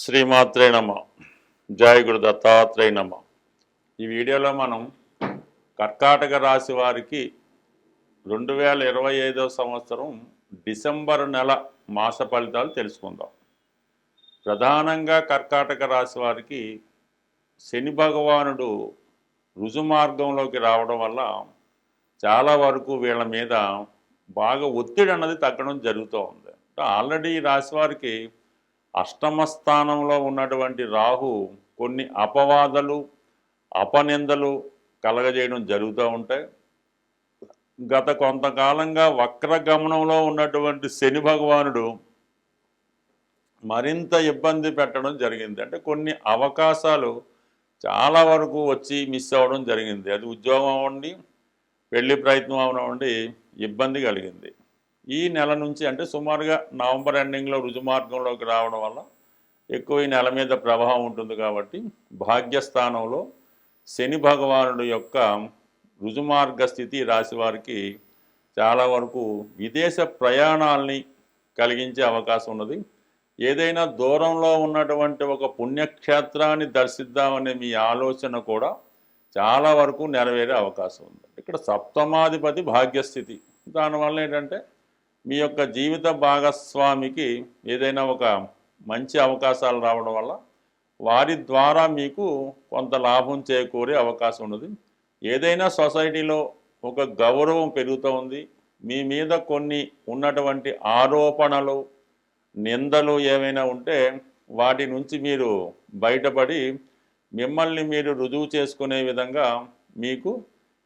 శ్రీమాత్రే నమ. జయ గురు దత్తాత్రేయ నమ. ఈ వీడియోలో మనం కర్కాటక రాశి వారికి రెండు వేల ఇరవై ఐదో సంవత్సరం డిసెంబర్ నెల మాస ఫలితాలు తెలుసుకుందాం. ప్రధానంగా కర్కాటక రాశి వారికి శని భగవానుడు రుజుమార్గంలోకి రావడం వల్ల చాలా వరకు వీళ్ళ మీద బాగా ఒత్తిడి అన్నది తగ్గడం జరుగుతూ ఉంది. ఆల్రెడీ ఈ రాశి వారికి అష్టమ స్థానంలో ఉన్నటువంటి రాహు కొన్ని అపవాదలు అపనిందలు కలగజేయడం జరుగుతూ ఉంటాయి. గత కొంతకాలంగా వక్రగమనంలో ఉన్నటువంటి శని భగవానుడు మరింత ఇబ్బంది పెట్టడం జరిగింది. అంటే కొన్ని అవకాశాలు చాలా వరకు వచ్చి మిస్ అవ్వడం జరిగింది. అది ఉద్యోగం అవ్వండి పెళ్ళి ప్రయత్నం అవనివ్వండి ఇబ్బంది కలిగింది. ఈ నెల నుంచి అంటే సుమారుగా నవంబర్ ఎండింగ్లో రుజుమార్గంలోకి రావడం వల్ల ఎక్కువ ఈ నెల మీద ప్రభావం ఉంటుంది కాబట్టి భాగ్యస్థానంలో శని భగవానుడు యొక్క రుజుమార్గ స్థితి రాశి వారికి చాలా వరకు విదేశ ప్రయాణాల్ని కలిగించే అవకాశం ఉన్నది. ఏదైనా దూరంలో ఉన్నటువంటి ఒక పుణ్యక్షేత్రాన్ని దర్శిద్దామనే మీ ఆలోచన కూడా చాలా వరకు నెరవేరే అవకాశం ఉంది. ఇక్కడ సప్తమాధిపతి భాగ్యస్థితి. దానివల్ల ఏంటంటే మీ యొక్క జీవిత భాగస్వామికి ఏదైనా ఒక మంచి అవకాశాలు రావడం వల్ల వారి ద్వారా మీకు కొంత లాభం చేకూరే అవకాశం ఉన్నది. ఏదైనా సొసైటీలో ఒక గౌరవం పెరుగుతూ ఉంది. మీ మీద కొన్ని ఉన్నటువంటి ఆరోపణలు నిందలు ఏమైనా ఉంటే వాటి నుంచి మీరు బయటపడి మిమ్మల్ని మీరు రుజువు చేసుకునే విధంగా మీకు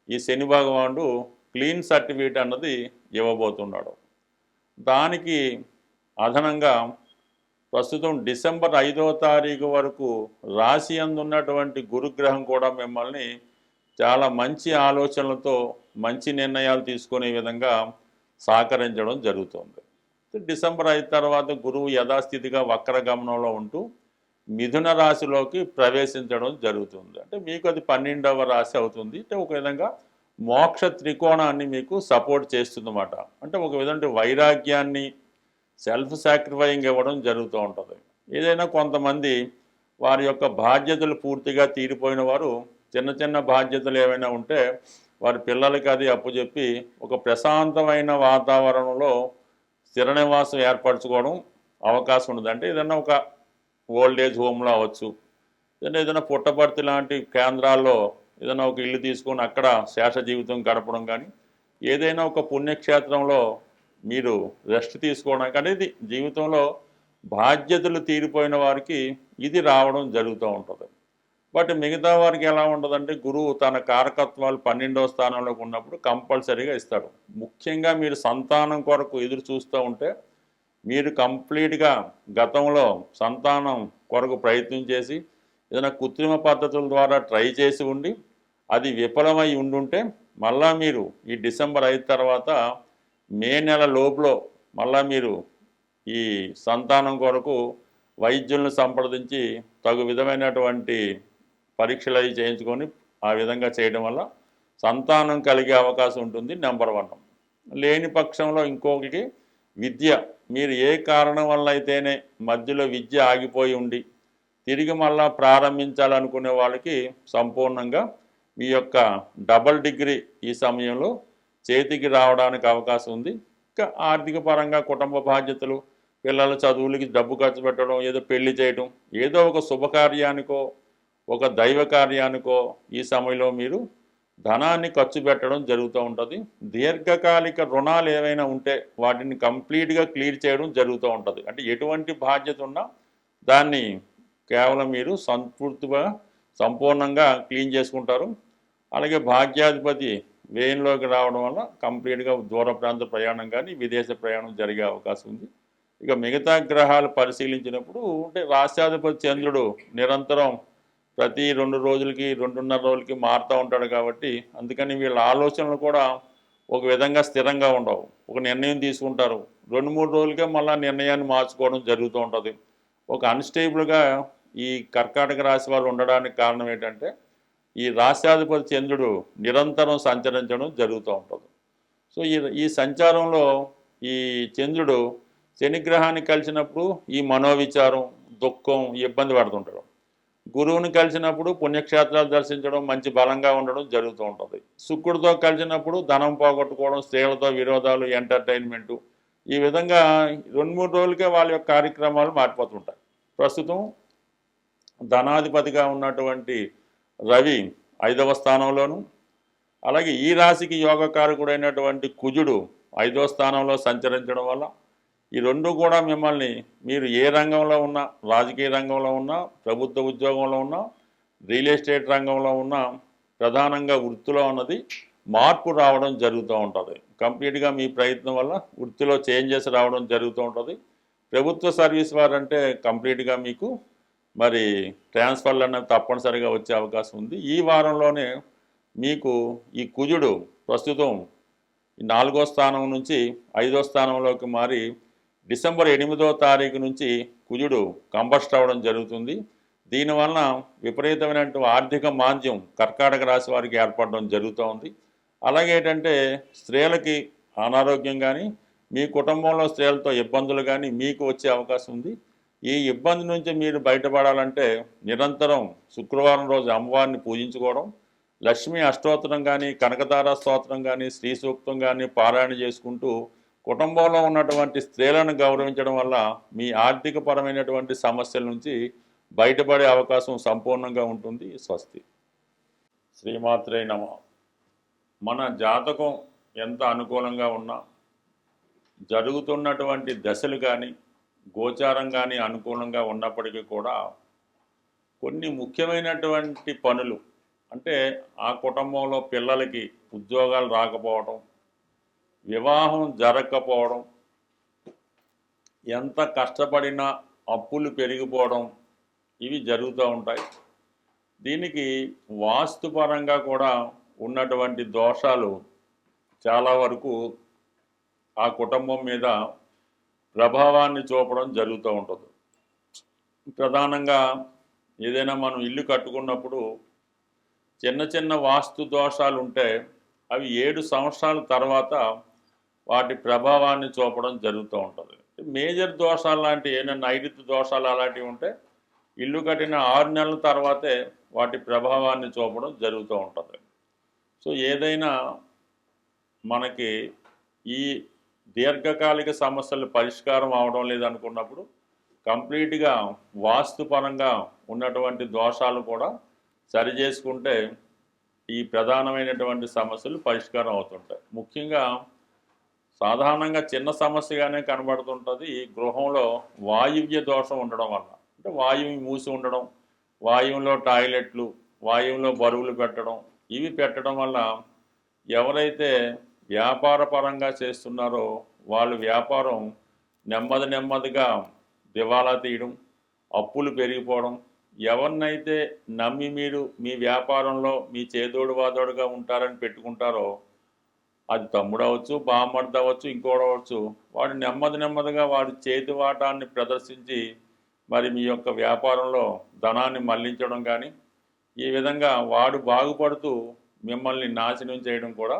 ఈ శని భగవానుడు క్లీన్ సర్టిఫికేట్ అన్నది ఇవ్వబోతున్నాడు. దానికి అదనంగా ప్రస్తుతం డిసెంబర్ ఐదవ తారీఖు వరకు రాశి అందున్నటువంటి గురుగ్రహం కూడా మిమ్మల్ని చాలా మంచి ఆలోచనలతో మంచి నిర్ణయాలు తీసుకునే విధంగా సహకరించడం జరుగుతుంది. డిసెంబర్ ఐదు తర్వాత గురువు యథాస్థితిగా వక్రగమనంలో ఉంటూ మిథున రాశిలోకి ప్రవేశించడం జరుగుతుంది. అంటే మీకు అది పన్నెండవ రాశి అవుతుంది. అంటే ఒక విధంగా మోక్ష త్రికోణాన్ని మీకు సపోర్ట్ చేస్తుందన్నమాట. అంటే ఒక విధంగా వైరాగ్యాన్ని సెల్ఫ్ సాక్రిఫైయింగ్ ఇవ్వడం జరుగుతూ ఉంటుంది. ఏదైనా కొంతమంది వారి యొక్క బాధ్యతలు పూర్తిగా తీరిపోయిన వారు చిన్న చిన్న బాధ్యతలు ఏమైనా ఉంటే వారి పిల్లలకి అది అప్పుచెప్పి ఒక ప్రశాంతమైన వాతావరణంలో స్థిర నివాసం ఏర్పరచుకోవడం అవకాశం ఉంది అంటే ఏదైనా ఒక ఓల్డ్ ఏజ్ హోమ్లో అవ్వచ్చు. ఏదైనా ఏదైనా పుట్టపర్తి లాంటి కేంద్రాల్లో ఏదైనా ఒక ఇల్లు తీసుకొని అక్కడ శేష జీవితం గడపడం కానీ ఏదైనా ఒక పుణ్యక్షేత్రంలో మీరు రెస్ట్ తీసుకోవడానికి అనేది జీవితంలో బాధ్యతలు తీరిపోయిన వారికి ఇది రావడం జరుగుతూ ఉంటుంది. బట్ మిగతా వారికి ఎలా ఉంటుందంటే గురువు తన కారకత్వాలు పన్నెండవ స్థానంలోకి ఉన్నప్పుడు కంపల్సరీగా ఇస్తాడు. ముఖ్యంగా మీరు సంతానం కొరకు ఎదురు చూస్తూ ఉంటే మీరు కంప్లీట్గా గతంలో సంతానం కొరకు ప్రయత్నం చేసి ఏదైనా కృత్రిమ పద్ధతుల ద్వారా ట్రై చేసి ఉండి అది విఫలమై ఉండుంటే మళ్ళా మీరు ఈ డిసెంబర్ అయిన తర్వాత మే నెల లోపులో మళ్ళా మీరు ఈ సంతానం కొరకు వైద్యులను సంప్రదించి తగు విధమైనటువంటి పరీక్షలు అవి చేయించుకొని ఆ విధంగా చేయడం వల్ల సంతానం కలిగే అవకాశం ఉంటుంది నెంబర్ వన్. లేని పక్షంలో ఇంకొకటి విద్య మీరు ఏ కారణం వల్ల అయితేనే మధ్యలో విద్య ఆగిపోయి ఉండి తిరిగి మళ్ళా ప్రారంభించాలనుకునే వాళ్ళకి సంపూర్ణంగా మీ యొక్క డబల్ డిగ్రీ ఈ సమయంలో చేతికి రావడానికి అవకాశం ఉంది. ఇంకా ఆర్థిక పరంగా కుటుంబ బాధ్యతలు పిల్లల చదువులకి డబ్బు ఖర్చు పెట్టడం ఏదో పెళ్ళి చేయడం ఏదో ఒక శుభకార్యానికో ఒక దైవ కార్యానికో ఈ సమయంలో మీరు ధనాన్ని ఖర్చు పెట్టడం జరుగుతూ ఉంటుంది. దీర్ఘకాలిక రుణాలు ఏవైనా ఉంటే వాటిని కంప్లీట్గా క్లియర్ చేయడం జరుగుతూ ఉంటుంది. అంటే ఎటువంటి బాధ్యత ఉన్నా దాన్ని కేవలం మీరు సంపూర్తిగా సంపూర్ణంగా క్లీన్ చేసుకుంటారు. అలాగే భాగ్యాధిపతి వేయంలోకి రావడం వల్ల కంప్లీట్గా దూర ప్రాంత ప్రయాణం కానీ విదేశ ప్రయాణం జరిగే అవకాశం ఉంది. ఇక మిగతా గ్రహాలు పరిశీలించినప్పుడు అంటే రాష్ట్రాధిపతి చంద్రుడు నిరంతరం ప్రతి రెండు రోజులకి రెండున్నర రోజులకి మారుతూ ఉంటాడు కాబట్టి అందుకని వీళ్ళ ఆలోచనలు కూడా ఒక విధంగా స్థిరంగా ఉండవు. ఒక నిర్ణయం తీసుకుంటారు. రెండు మూడు రోజులకే మళ్ళీ నిర్ణయాన్ని మార్చుకోవడం జరుగుతూ ఉంటుంది. ఒక అన్స్టేబుల్గా ఈ కర్కాటక రాశి వాళ్ళు ఉండడానికి కారణం ఏంటంటే ఈ రాష్ట్రాధిపతి చంద్రుడు నిరంతరం సంచరించడం జరుగుతూ ఉంటుంది. సో ఈ ఈ సంచారంలో ఈ చంద్రుడు శనిగ్రహాన్ని కలిసినప్పుడు ఈ మనోవిచారం దుఃఖం ఇబ్బంది పడుతుంటాడు. గురువుని కలిసినప్పుడు పుణ్యక్షేత్రాలు దర్శించడం మంచి బలంగా ఉండడం జరుగుతూ ఉంటుంది. శుక్రుడితో కలిసినప్పుడు ధనం పోగొట్టుకోవడం స్త్రీలతో విరోధాలు ఎంటర్టైన్మెంటు ఈ విధంగా రెండు మూడు రోజులకే వాళ్ళ యొక్క కార్యక్రమాలు మారిపోతుంటాయి. ప్రస్తుతం ధనాధిపతిగా ఉన్నటువంటి రవి ఐదవ స్థానంలోను అలాగే ఈ రాశికి యోగకారకుడైనటువంటి కుజుడు ఐదవ స్థానంలో సంచరించడం వల్ల ఈ రెండు కూడా మిమ్మల్ని మీరు ఏ రంగంలో ఉన్నా రాజకీయ రంగంలో ఉన్నా ప్రభుత్వ ఉద్యోగంలో ఉన్నా రియల్ ఎస్టేట్ రంగంలో ఉన్నా ప్రధానంగా వృత్తిలో ఉన్నది. మార్పు రావడం జరుగుతూ ఉంటుంది. కంప్లీట్గా మీ ప్రయత్నం వల్ల వృత్తిలో చేంజెస్ రావడం జరుగుతూ ఉంటుంది. ప్రభుత్వ సర్వీస్ వారంటే కంప్లీట్గా మీకు మరి ట్రాన్స్ఫర్లు అనేవి తప్పనిసరిగా వచ్చే అవకాశం ఉంది. ఈ వారంలోనే మీకు ఈ కుజుడు ప్రస్తుతం నాలుగో స్థానం నుంచి ఐదో స్థానంలోకి మారి డిసెంబర్ ఎనిమిదో తారీఖు నుంచి కుజుడు కంబస్ట్ అవ్వడం జరుగుతుంది. దీనివలన విపరీతమైనటువంటి ఆర్థిక మాంద్యం కర్కాటక రాశి వారికి ఏర్పడడం జరుగుతూ ఉంది. అలాగే ఏంటంటే స్త్రీలకి అనారోగ్యం కానీ మీ కుటుంబంలో స్త్రీలతో ఇబ్బందులు కానీ మీకు వచ్చే అవకాశం ఉంది. ఈ ఇబ్బంది నుంచి మీరు బయటపడాలంటే నిరంతరం శుక్రవారం రోజు అమ్మవారిని పూజించుకోవడం లక్ష్మీ అష్టోత్తరం కానీ కనకతార స్తోత్రం కానీ శ్రీ సూక్తం కానీ పారాయణ చేసుకుంటూ కుటుంబంలో ఉన్నటువంటి స్త్రీలను గౌరవించడం వల్ల మీ ఆర్థిక పరమైనటువంటి సమస్యల నుంచి బయటపడే అవకాశం సంపూర్ణంగా ఉంటుంది. స్వస్తి. శ్రీమాత్రే నమ. మన జాతకం ఎంత అనుకూలంగా ఉన్నా జరుగుతున్నటువంటి దశలు కానీ గోచారం కానీ అనుకూలంగా ఉన్నప్పటికీ కూడా కొన్ని ముఖ్యమైనటువంటి పనులు అంటే ఆ కుటుంబంలో పిల్లలకి ఉద్యోగాలు రాకపోవడం వివాహం జరగకపోవడం ఎంత కష్టపడినా అప్పులు పెరిగిపోవడం ఇవి జరుగుతూ ఉంటాయి. దీనికి వాస్తుపరంగా కూడా ఉన్నటువంటి దోషాలు చాలా వరకు ఆ కుటుంబం మీద ప్రభావాన్ని చూపడం జరుగుతూ ఉంటుంది. ప్రధానంగా ఏదైనా మనం ఇల్లు కట్టుకున్నప్పుడు చిన్న చిన్న వాస్తు దోషాలు ఉంటే అవి ఏడు సంవత్సరాల తర్వాత వాటి ప్రభావాన్ని చూపడం జరుగుతూ ఉంటుంది. మేజర్ దోషాలు లాంటి ఏమైనా నైరుతి దోషాలు అలాంటివి ఉంటే ఇల్లు కట్టిన ఆరు నెలల తర్వాతే వాటి ప్రభావాన్ని చూపడం జరుగుతూ ఉంటుంది. సో ఏదైనా మనకి ఈ దీర్ఘకాలిక సమస్యలు పరిష్కారం అవడం లేదనుకున్నప్పుడు కంప్లీట్గా వాస్తుపరంగా ఉన్నటువంటి దోషాలు కూడా సరి చేసుకుంటే ఈ ప్రధానమైనటువంటి సమస్యలు పరిష్కారం అవుతుంటాయి. ముఖ్యంగా సాధారణంగా చిన్న సమస్యగానే కనబడుతుంటుంది. ఈ గృహంలో వాయువ్య దోషం ఉండడం వల్ల అంటే వాయువు మూసి ఉండడం వాయువులో టాయిలెట్లు వాయువులో బరువులు పెట్టడం ఇవి పెట్టడం వల్ల ఎవరైతే వ్యాపార పరంగా చేస్తున్నారో వాళ్ళ వ్యాపారం నెమ్మది నెమ్మదిగా దివాలా తీయడం అప్పులు పెరిగిపోవడం ఎవరినైతే నమ్మి మీరు మీ వ్యాపారంలో మీ చేదోడు వాదోడుగా ఉంటారని పెట్టుకుంటారో అది తమ్ముడు అవ్వచ్చు బామ్మర్ది అవ్వచ్చు ఇంకోటి అవ్వచ్చు వాడు నెమ్మది నెమ్మదిగా వాడి చేతి వాటాన్ని ప్రదర్శించి మరి మీ యొక్క వ్యాపారంలో ధనాన్ని మళ్ళించడం కానీ ఈ విధంగా వాడు బాగుపడుతూ మిమ్మల్ని నాశనం చేయడం కూడా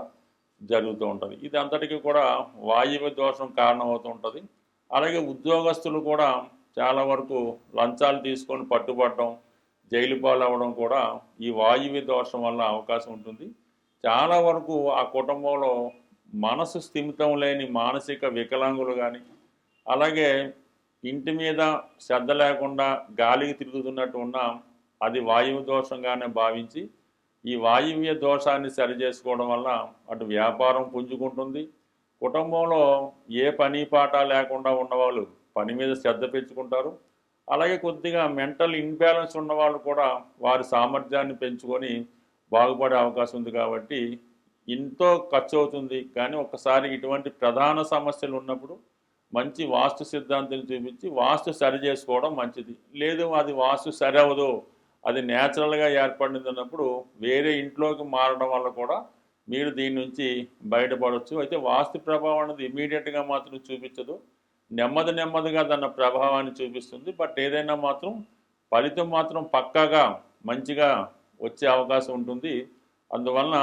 జరుగుతూ ఉంటుంది. ఇది అంతటికీ కూడా వాయువ్య దోషం కారణమవుతూ ఉంటుంది. అలాగే ఉద్యోగస్తులు కూడా చాలా వరకు లంచాలు తీసుకొని పట్టుబడడం జైలు పాలవ్వడం కూడా ఈ వాయువ్య దోషం వల్ల అవకాశం ఉంటుంది. చాలా వరకు ఆ కుటుంబంలో మనసు స్థిమితం లేని మానసిక వికలాంగులు కానీ అలాగే ఇంటి మీద శ్రద్ధ లేకుండా గాలికి తిరుగుతున్నట్టు ఉన్న అది వాయువు దోషంగానే భావించి ఈ వాయువ్య దోషాన్ని సరి చేసుకోవడం వల్ల అటు వ్యాపారం పుంజుకుంటుంది. కుటుంబంలో ఏ పని పాట లేకుండా ఉన్నవాళ్ళు పని మీద శ్రద్ధ పెంచుకుంటారు. అలాగే కొద్దిగా మెంటల్ ఇన్బ్యాలెన్స్ ఉన్న వాళ్ళు కూడా వారి సామర్థ్యాన్ని పెంచుకొని బాగుపడే అవకాశం ఉంది కాబట్టి ఎంతో ఖర్చు అవుతుంది కానీ ఒకసారి ఇటువంటి ప్రధాన సమస్యలు ఉన్నప్పుడు మంచి వాస్తు సిద్ధాంతం చూపించి వాస్తు సరి చేసుకోవడం మంచిది. లేదు అది వాస్తు సరి అవ్వదు. అది న్యాచురల్గా ఏర్పడింది అన్నప్పుడు వేరే ఇంట్లోకి మారడం వల్ల కూడా మీరు దీని నుంచి బయటపడవచ్చు అయితే వాస్తు ప్రభావం అనేది ఇమీడియట్గా మాత్రం చూపించదు. నెమ్మది నెమ్మదిగా తన ప్రభావాన్ని చూపిస్తుంది. బట్ ఏదైనా మాత్రం ఫలితం మాత్రం పక్కాగా మంచిగా వచ్చే అవకాశం ఉంటుంది. అందువలన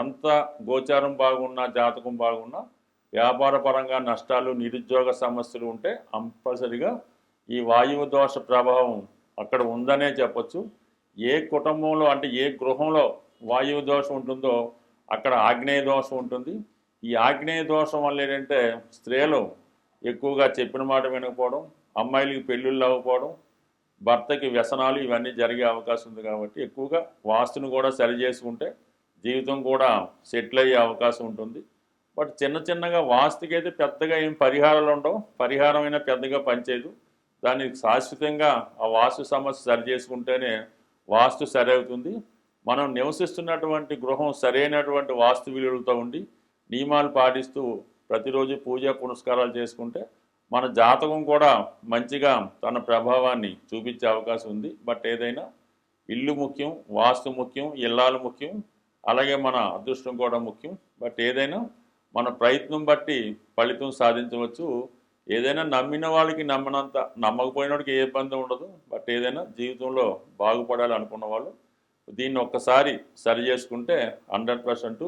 ఎంత గోచారం బాగున్నా జాతకం బాగున్నా వ్యాపార పరంగా నష్టాలు నిరుద్యోగ సమస్యలు ఉంటే కంపల్సరిగా ఈ వాయువు దోష ప్రభావం అక్కడ ఉందనే చెప్పచ్చు. ఏ కుటుంబంలో అంటే ఏ గృహంలో వాయువు దోషం ఉంటుందో అక్కడ ఆగ్నేయ దోషం ఉంటుంది. ఈ ఆగ్నేయ దోషం వల్ల ఏంటంటే స్త్రీలు ఎక్కువగా చెప్పిన మాట వినకపోవడం అమ్మాయిలకి పెళ్ళిళ్ళు అవ్వకపోవడం భర్తకి వ్యసనాలు ఇవన్నీ జరిగే అవకాశం ఉంది కాబట్టి ఎక్కువగా వాస్తుని కూడా సరి చేసుకుంటే జీవితం కూడా సెటిల్ అయ్యే అవకాశం ఉంటుంది. బట్ చిన్న చిన్నగా వాస్తుకి అయితే పెద్దగా ఏం పరిహారాలు ఉండవు. పరిహారం అయినా పెద్దగా పనిచేయదు. దానికి శాశ్వతంగా ఆ వాస్తు సమస్య సరి చేసుకుంటేనే వాస్తు సరి అవుతుంది మనం నివసిస్తున్నటువంటి గృహం సరైనటువంటి వాస్తు విలువలతో ఉండి నియమాలు పాటిస్తూ ప్రతిరోజు పూజ పునస్కారాలు చేసుకుంటే మన జాతకం కూడా మంచిగా తన ప్రభావాన్ని చూపించే అవకాశం ఉంది. బట్ ఏదైనా ఇల్లు ముఖ్యం వాస్తు ముఖ్యం ఇల్లాలు ముఖ్యం అలాగే మన అదృష్టం కూడా ముఖ్యం. బట్ ఏదైనా మన ప్రయత్నం బట్టి ఫలితం సాధించవచ్చు. ఏదైనా నమ్మిన వాళ్ళకి నమ్మనంత నమ్మకపోయిన వాడికి ఏ ఇబ్బంది ఉండదు. బట్ ఏదైనా జీవితంలో బాగుపడాలి అనుకున్న వాళ్ళు దీన్ని ఒక్కసారి సరి చేసుకుంటే హండ్రెడ్ పర్సెంట్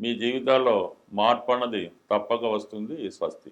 మీ జీవితాల్లో మార్పు అన్నది తప్పక వస్తుంది స్వస్తి.